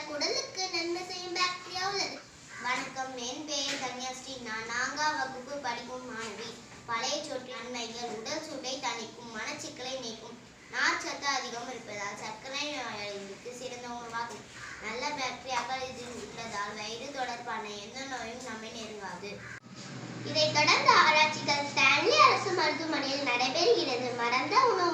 நிறைந்த குடலுக்கு நன்மை செய்யும் பாக்டீரியா உள்ளது. வணக்கம் என் பெயர் கன்யாஸ்ரீ. நான் நான்காம் வகுப்பு படிக்கும் மாணவி. பழைய சொட்டு நன்மைகள் உடல் சூட்டை தணிக்கும் மனச்சிக்கலை நீக்கும். நார்ச்சத்து அதிகம் இருப்பதால் சர்க்கரை நோயாளிகளுக்கு சிறந்த உணவாகும். நல்ல பாக்டீரியாக்கள் இதில் உள்ளதால் வயிறு தொடர்பான எந்த நோயும் நம்மை நெருங்காது. இதைத் தொடர்ந்து ஆராய்ச்சிகள் ஸ்டான்லி அரசு மருத்துவமனையில் நடைபெறுகிறது. மறந்த உணவு